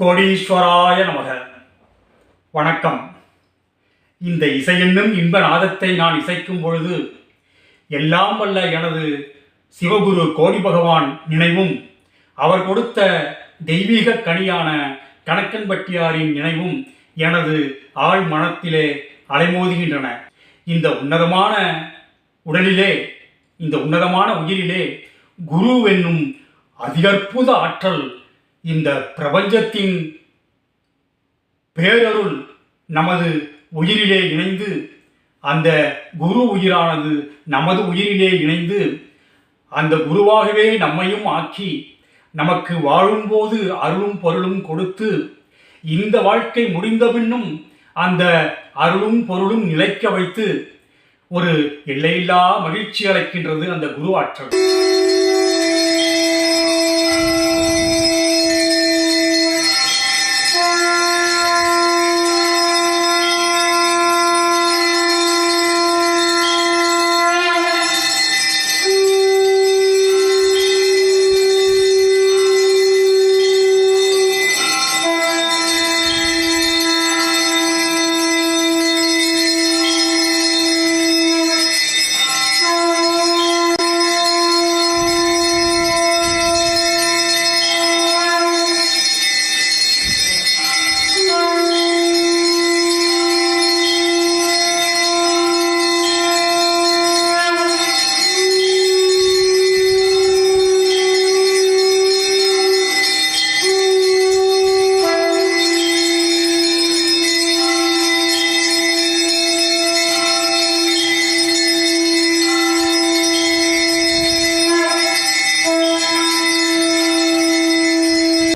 கோடீஸ்வராய நமக. வணக்கம். இந்த இசையென்னும் இன்ப நாதத்தை நான் இசைக்கும் பொழுது எல்லாம் வல்ல எனது சிவகுரு கோடி பகவான் நினைவும் அவர் கொடுத்த தெய்வீக கனியான கணக்கன்பட்டியாரின் நினைவும் எனது ஆழ் மனத்திலே அலைமோதுகின்றன. இந்த உன்னதமான உடலிலே இந்த உன்னதமான உயிரிலே குரு என்னும் அதிகற்புத ஆற்றல் இந்த பிரபஞ்சத்தின் பேரருள் நமது உயிரிலே இணைந்து அந்த குரு உயிரானது நமது உயிரிலே இணைந்து அந்த குருவாகவே நம்மையும் ஆக்கி நமக்கு வாழும்போது அருளும் பொருளும் கொடுத்து இந்த வாழ்க்கை முடிந்த பின்னும் அந்த அருளும் பொருளும் நிலைக்க வைத்து ஒரு எல்லையில்லா மகிழ்ச்சி அளிக்கின்றது அந்த குரு ஆற்றல்.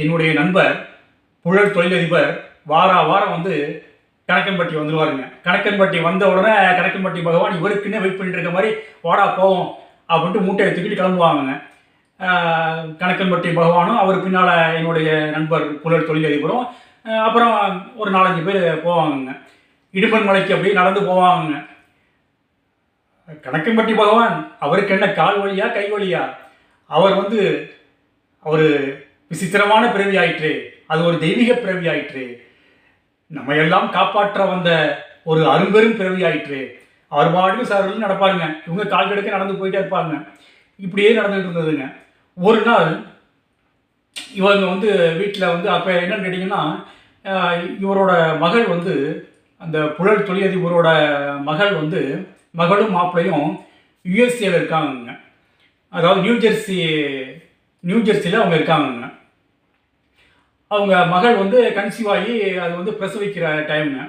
என்னுடைய நண்பர் புழல் தொழிலதிபர் வாரா வாரம் வந்து கணக்கன்பட்டி வந்துடுவாருங்க கணக்கன்பட்டி வந்த உடனே கணக்கன்பட்டி பகவான் இவருக்குன்னே வெயிட் பண்ணிட்டு இருக்க மாதிரி வாடா போவோம் அப்படின்ட்டு மூட்டை எடுத்துக்கிட்டு கிளம்புவாங்க கணக்கன்பட்டி பகவானும் அவர் பின்னால் என்னுடைய நண்பர் புழல் தொழிலதிபரும் அப்புறம் ஒரு நாலஞ்சு பேர் போவாங்கங்க. இடுப்பன் மலைக்கு அப்படியே நடந்து போவாங்கங்க. கணக்கன்பட்டி பகவான் அவருக்கு என்ன கால் வழியா கை வழியா அவர் வந்து அவர் விசித்திரமான பிறவி ஆயிற்று அது ஒரு தெய்வீக பிறவி ஆயிற்று நம்ம எல்லாம் காப்பாற்ற வந்த ஒரு அரும்பெரும் பிறவி ஆயிற்று அவர் பாட்டுக்கு சார் நடப்பாருங்க. இவங்க கால் கெடுக்க நடந்து போயிட்டே இருப்பாங்க இப்படியே நடந்துகிட்டு இருந்ததுங்க. ஒரு நாள் இவங்க வந்து வீட்டில் வந்து அப்போ என்னன்னு கேட்டிங்கன்னா இவரோட மகள் வந்து அந்த புழல் தொழிலதிபரோட மகள் வந்து மகளும் மாப்பிள்ளையும் யுஎஸ்ஏல இருக்காங்கங்க. அதாவது நியூ ஜெர்சி நியூ ஜெர்சியில் அவங்க இருக்காங்கங்க. அவங்க மகள் வந்து கன்சீவ் ஆகி அது வந்து பிரசவிக்கிற டைம்னு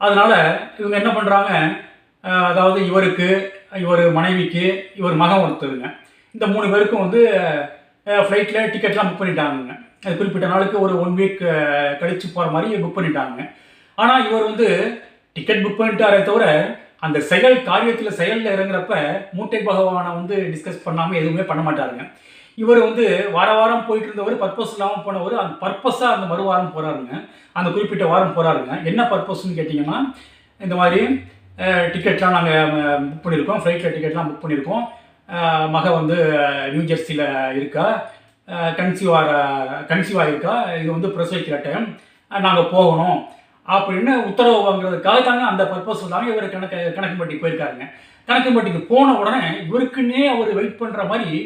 அதனால் இவங்க என்ன பண்ணுறாங்க அதாவது இவருக்கு இவர் மனைவிக்கு இவர் மகன் ஒருத்தருங்க. இந்த மூணு பேருக்கும் வந்து ஃப்ளைட்டில் டிக்கெட்லாம் புக் பண்ணிட்டாங்க அது குறிப்பிட்ட நாளுக்கு ஒரு ஒன் வீக் கழித்து போகிற மாதிரி புக் பண்ணிட்டாங்க. ஆனால் இவர் வந்து டிக்கெட் புக் பண்ணிட்டாரே தவிர அந்த செயல் காரியத்தில் செயலில் இறங்குறப்ப மூட்டை பகவானை வந்து டிஸ்கஸ் பண்ணாமல் எதுவுமே பண்ண மாட்டாருங்க. இவர் வந்து வார வாரம் போயிட்டு இருந்தவர் பர்பஸ் இல்லாமல் போனவர் அந்த பர்பஸாக அந்த மறு வாரம் போகிறாருங்க அந்த குறிப்பிட்ட வாரம் போகிறாருங்க என்ன பர்பஸ்ன்னு கேட்டிங்கன்னா இந்த மாதிரி டிக்கெட்லாம் நாங்கள் புக் பண்ணியிருக்கோம். ஃப்ளைட்டில் டிக்கெட்லாம் புக் பண்ணியிருக்கோம். மக வந்து நியூ ஜெர்சியில் இருக்கா? கன்சீவ் ஆகிற கன்சீவ் ஆகிருக்கா இது வந்து பிரசவிக்கிற டைம் நாங்கள் போகணும். அப்படின்னு உத்தரவு வாங்குறதுக்காக தாங்க அந்த பர்பஸ் தாங்க இவர் கணக்கு கணக்கம்பட்டி போயிருக்காருங்க. கணக்கம்பட்டிக்கு போன உடனே இவருக்குன்னே அவர் வெயிட் பண்ணுற மாதிரி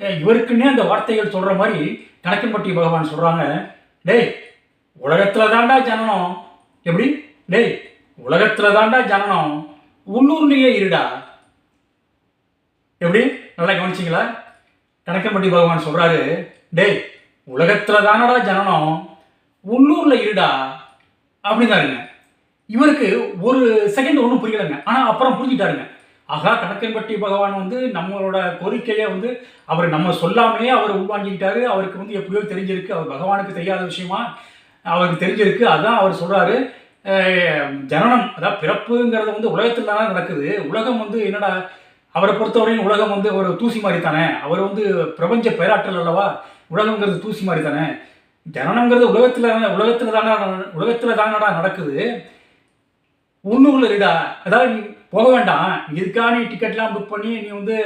இவருக்குன்னே அந்த வார்த்தைகள் சொல்கிற மாதிரி கணக்கம்பட்டி பகவான் சொல்கிறாங்க டேய் உலகத்தில் தாண்டா ஜனனம். எப்படி? டேய் உலகத்தில் தாண்டா ஜனனம். உள்ளூர்லேயே இருடா. எப்படி? நல்லா கவனிச்சிங்களா? கணக்கம்பட்டி பகவான் சொல்றாரு டேய் உலகத்தில் தானடா ஜனனம். உள்ளூரில் இருடா. அப்படிங்காருங்க இவருக்கு ஒரு செகண்ட் ஒன்றும் புரியலைங்க. ஆனால் அப்புறம் புரிஞ்சுட்டாருங்க. ஆகா கணக்கன்பட்டி பகவான் வந்து நம்மளோட கோரிக்கையை வந்து அவர் நம்ம சொல்லாமையே அவர் உள்வாங்கிக்கிட்டாரு. அவருக்கு வந்து எப்படியோ தெரிஞ்சிருக்கு. அவர் பகவானுக்கு தெரியாத விஷயமா அவருக்கு தெரிஞ்சிருக்கு. அதான் அவர் சொல்கிறாரு ஜனனம் அதாவது பிறப்புங்கிறது வந்து உலகத்தில் தானே நடக்குது. உலகம் வந்து என்னடா அவரை பொறுத்தவரையும் உலகம் வந்து ஒரு தூசி மாதிரி தானே அவர் வந்து பிரபஞ்ச பேராற்றல் அல்லவா? உலகங்கிறது தூசி மாதிரி தானே ஜனனங்கிறது உலகத்தில் உலகத்தில் தானே உலகத்தில் தானடா நடக்குது. ஒன்றும் இல்லைடா அதாவது போக வேண்டாம். இதுக்காக நீ டிக்கெட்லாம் புக் பண்ணி நீ வந்து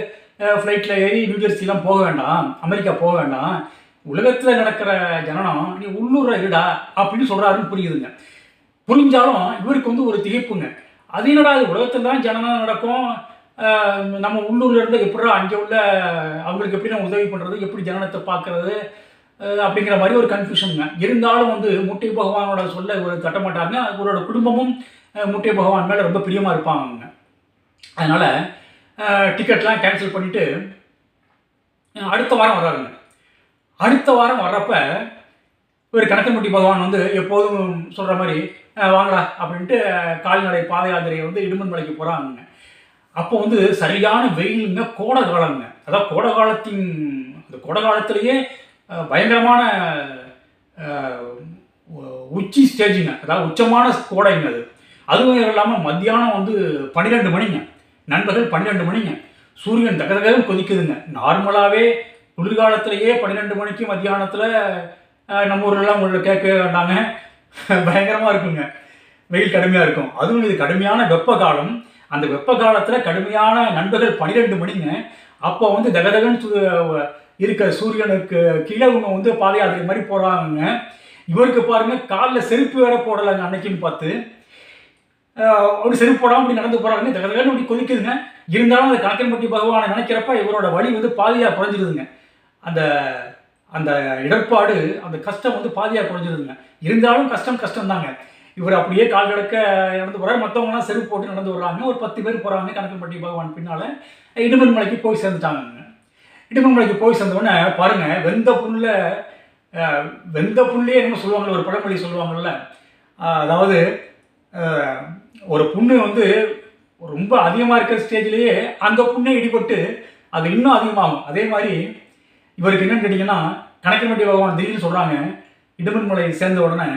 ஃப்ளைட்டில் ஏறி நியூஜெர்சிலாம் போக வேண்டாம். அமெரிக்கா போக வேண்டாம். உலகத்தில் நடக்கிற ஜனனம் நீ உள்ளூரில் இருடா அப்படின்னு சொல்கிறாருன்னு புரியுதுங்க. புரிஞ்சாலும் இவருக்கு வந்து ஒரு திகைப்புங்க. அது என்னடா அது உலகத்தில் தான் ஜனனம் நடக்கும். நம்ம உள்ளூரில் இருந்து எப்படா அங்கே உள்ள அவங்களுக்கு எப்படி நம்ம உதவி பண்ணுறது எப்படி ஜனனத்தை பார்க்கறது அப்படிங்கிற மாதிரி ஒரு கன்ஃபியூஷனுங்க இருந்தாலும் வந்து முட்டை பகவானோட சொல்ல ஒரு தட்டமாட்டாருங்க அவரோட குடும்பமும் முட்டை பகவான் மேலே ரொம்ப பிரியமாக இருப்பாங்க அதனால் டிக்கெட்லாம் கேன்சல் பண்ணிவிட்டு அடுத்த வாரம் வர்றாருங்க. அடுத்த வாரம் வர்றப்ப ஒரு கணக்கம்பட்டி பகவான் வந்து எப்போதும் சொல்கிற மாதிரி வாங்கடா அப்படின்ட்டு கால்நடை பாத யாத்திரையை வந்து இடுமன் மலைக்கு போகிறாங்க அப்போ வந்து சரியான வெயிலுங்க கோடை காலங்க. அதாவது கோடை காலத்தின் அந்த கோடை காலத்திலேயே பயங்கரமான உச்சி ஸ்டேஜுங்க. அதாவது உச்சமான கோடைங்க அது. அதுவும் இல்லாமல் மத்தியானம் வந்து பன்னிரெண்டு மணிங்க. நண்பர்கள் பன்னிரெண்டு மணிங்க. சூரியன் தகதகம் கொதிக்குதுங்க. நார்மலாகவே குளிர்காலத்திலேயே பன்னிரெண்டு மணிக்கு மத்தியானத்தில் நம்ம ஊர்லலாம் உங்களை கேட்கவே வேண்டாங்க. பயங்கரமாக இருக்குங்க. வெயில் கடுமையாக இருக்கும். அதுவும் இது கடுமையான வெப்ப காலம் அந்த வெப்ப காலத்தில் கடுமையான நண்பர்கள் பன்னிரெண்டு மணிங்க. அப்போ வந்து தகதகன் இருக்க சூரியனுக்கு கீழே இவங்க வந்து பாத மாதிரி போகிறாங்க இவருக்கு பாருங்கள் காலில் செருப்பு வேற போடலைங்க அன்னைக்குன்னு பார்த்து. அப்படி செருப்பு போடாமல் அப்படி நடந்து போகிறாங்க தகதகன்னு அப்படி கொதிக்குதுங்க. இருந்தாலும் அந்த கணக்கன்பட்டி பகவானை நினைக்கிறப்ப இவரோட வழி வந்து பாதியாக குறைஞ்சிருதுங்க. அந்த அந்த இடர்பாடு அந்த கஷ்டம் வந்து பாதியாக குறைஞ்சிருதுங்க. இருந்தாலும் கஷ்டம் கஷ்டம் தாங்க இவர் அப்படியே கால் கிடக்க நடந்து போகிறார் மற்றவங்களாம் செருப்பு போட்டு நடந்து வர்றாங்க. ஒரு பத்து பேர் போகிறாங்க கணக்கன்பட்டி பகவான் பின்னால். இடுமன் மலைக்கு போய் சேர்ந்துட்டாங்க இடுமன் மலைக்கு போய் சேர்ந்தவொடனே பாருங்க வெந்த புல்ல வெந்த புல்லையே என்ன சொல்லுவாங்கல்ல ஒரு பழமொழி சொல்லுவாங்கள்ல அதாவது ஒரு புண்ணு வந்து ரொம்ப அதிகமாக இருக்கிற ஸ்டேஜ்லேயே அந்த புண்ணே இடிபட்டு அது இன்னும் அதிகமாகும். அதே மாதிரி இவருக்கு என்னன்னு கேட்டிங்கன்னா கணக்க வேண்டிய பகவான் திடீர்னு சொல்கிறாங்க இடுமன் மலை சேர்ந்த உடனே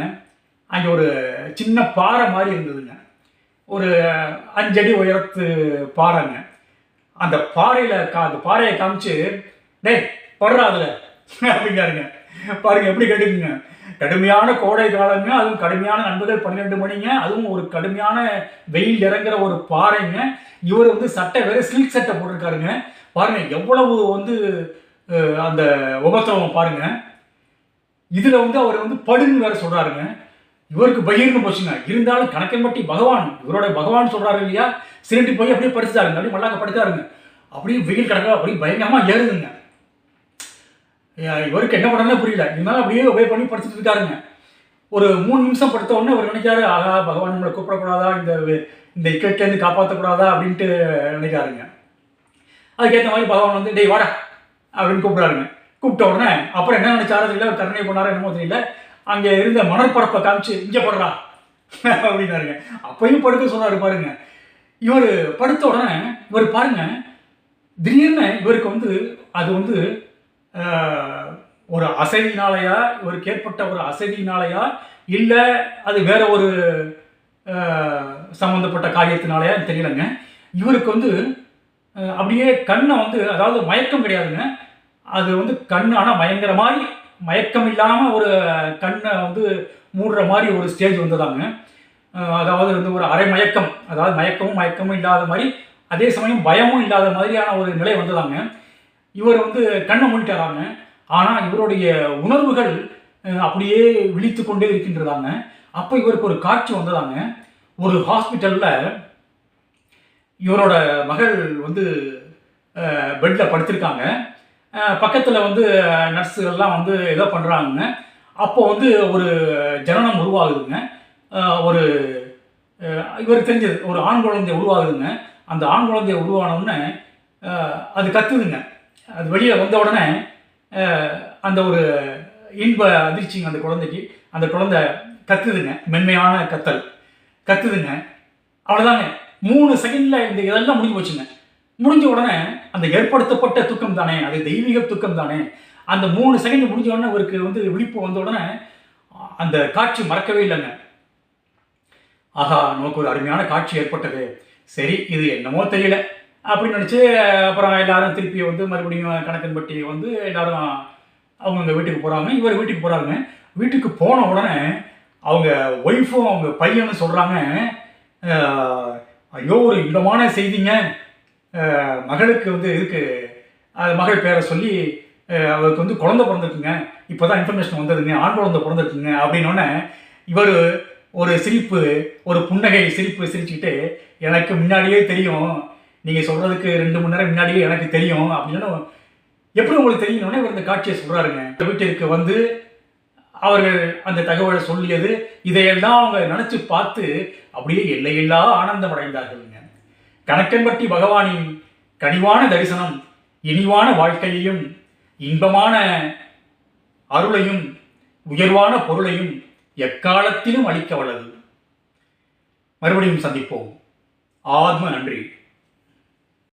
அங்கே ஒரு சின்ன பாறை மாதிரி இருந்ததுங்க. ஒரு அஞ்சடி உயரத்து பாறைங்க. அந்த பாறையில் கா அந்த பாறையை காமிச்சு டேய் படுறா அதில். அப்படிங்காருங்க பாருங்க எப்படி கேட்டுக்குங்க. கடுமையான கோடை காலங்க அதுவும் கடுமையான நண்பர்கள் பன்னிரெண்டு மணிங்க அதுவும் ஒரு கடுமையான வெயில் இறங்குற ஒரு பாறைங்க. இவர் வந்து சட்டை வேற சில்க் சட்டை போட்டிருக்காருங்க. பாருங்க எவ்வளவு வந்து அந்த உபத்திரவம் பாருங்க. இதுல வந்து அவர் வந்து படுன்னு வேற சொல்றாருங்க. இவருக்கு பகிர்ந்து போச்சுங்க. இருந்தாலும் கணக்கன்பட்டி பகவான் இவரோட பகவான் சொல்றாரு இல்லையா? சிரண்டி போய் அப்படியே படுத்துட்டாருங்க. அப்படியே மல்லாக்க படுத்தாருங்க அப்படியே வெயில் கிடக்க அப்படியே பயங்கரமா ஏறுதுங்க. இவருக்கு என்ன பண்ணணும்னு புரியல. இருந்தாலும் அப்படியே ஒபே பண்ணி படுத்துட்டு இருக்காருங்க. ஒரு மூணு நிமிஷம் படுத்த உடனே அவர் நினைக்காரு ஆகா பகவான் நம்மளை கூப்பிடக்கூடாதா? இந்த இந்த இக்கட்லேருந்து காப்பாற்றக்கூடாதா அப்படின்ட்டு நினைக்காருங்க. அதுக்கேற்ற மாதிரி பகவான் வந்து டேய் வாடா அப்படின்னு கூப்பிடுறாருங்க. கூப்பிட்ட உடனே அப்புறம் என்ன நினைச்சாரோ தெரியல அவர் கருணை பண்ணாரோ என்னமோ தெரியல. அங்கே இருந்த மணற்பரப்பை காமிச்சு இங்கே படுறா அப்படின்னாருங்க. அப்பயும் படுக்க சொன்னார் பாருங்க. இவர் படுத்த உடனே இவர் பாருங்க திடீர்னு இவருக்கு வந்து அது வந்து ஒரு அசதினாலையா இவருக்கு ஏற்பட்ட ஒரு அசதினாலையா இல்லை அது வேற ஒரு சம்மந்தப்பட்ட காரியத்தினாலையா தெரியலங்க. இவருக்கு வந்து அப்படியே கண்ணை வந்து அதாவது மயக்கம் கிடையாதுங்க. அது வந்து கண் ஆனால் பயங்கர மாதிரி மயக்கம் இல்லாமல் ஒரு கண்ணை வந்து மூடுற மாதிரி ஒரு ஸ்டேஜ் வந்ததாங்க. அதாவது வந்து ஒரு அரை மயக்கம் அதாவது மயக்கமும் மயக்கமும் இல்லாத மாதிரி அதே சமயம் பயமும் இல்லாத மாதிரியான ஒரு நிலை வந்ததாங்க. இவர் வந்து கண்ணை மூடிட்டாராங்க. ஆனால் இவருடைய உணர்வுகள் அப்படியே விழித்து கொண்டே இருக்கின்றதாங்க. அப்போ இவருக்கு ஒரு காட்சி வந்ததாங்க. ஒரு ஹாஸ்பிட்டலில் இவரோட மகள் வந்து பெட்டில் படுத்திருக்காங்க. பக்கத்தில் வந்து நர்ஸுகள்லாம் வந்து ஏதோ பண்ணுறாங்க அப்போ வந்து ஒரு ஜனனம் உருவாகுதுங்க. ஒரு இவர் தெரிஞ்சது ஒரு ஆண் குழந்தை உருவாகுதுங்க. அந்த ஆண் குழந்தை உருவானோடனே அது கத்துதுங்க. அது வெளியே வந்த உடனே அந்த ஒரு இன்ப அதிர்ச்சிங்க அந்த குழந்தைக்கு அந்த குழந்தை கத்துதுங்க மென்மையான கத்தல். கத்துதுங்க. அவ்வளோதாங்க மூணு செகண்டில் இந்த இதெல்லாம் முடிஞ்சு போச்சுங்க. முடிஞ்ச உடனே அந்த ஏற்படுத்தப்பட்ட துக்கம் தானே அது தெய்வீக துக்கம் தானே. அந்த மூணு செகண்ட் முடிஞ்ச உடனே அவருக்கு வந்து விழிப்பு வந்த உடனே அந்த காட்சி மறக்கவே இல்லைங்க. ஆஹா நமக்கு ஒரு அருமையான காட்சி ஏற்பட்டது. சரி இது என்னமோ தெரியல. அப்படின்னு நினச்சி அப்புறம் எல்லாரும் திருப்பி வந்து மறுபடியும் கணக்கன்பட்டி வந்து எல்லாரும் அவங்கவுங்க வீட்டுக்கு போகிறாங்க இவர் வீட்டுக்கு போகிறாங்க வீட்டுக்கு போன உடனே அவங்க ஒய்ஃபும் அவங்க பையனும் சொல்கிறாங்க ஐயோ ஒரு இன்பமான செய்திங்க. மகளுக்கு வந்து இதுக்கு மகள் பேரை சொல்லி அவருக்கு வந்து குழந்த பிறந்திருக்குங்க. இப்போ தான் இன்ஃபர்மேஷன் வந்ததுங்க. ஆண் குழந்தை பிறந்திருக்குங்க. அப்படின்னோடனே இவர் ஒரு சிரிப்பு ஒரு புன்னகை சிரிப்பு சிரிச்சுக்கிட்டு எனக்கு முன்னாடியே தெரியும். நீங்கள் சொல்கிறதுக்கு ரெண்டு மணி நேரம் முன்னாடியே எனக்கு தெரியும் அப்படின்னு எப்படி உங்களுக்கு தெரியணும்னே இவர் இந்த காட்சியை சொல்கிறாருங்க வீட்டிற்கு வந்து அவர்கள் அந்த தகவலை சொல்லியது இதையெல்லாம் அவங்க நினச்சி பார்த்து அப்படியே எல்லையில்லா ஆனந்தம் அடைந்தார்கள்ங்க கணக்கன்பட்டி பகவானின் கனிவான தரிசனம் இனிவான வாழ்க்கையையும் இன்பமான அருளையும் உயர்வான பொருளையும் எக்காலத்திலும் அளிக்க வல்லது. மறுபடியும் சந்திப்போம். ஆத்ம நன்றி.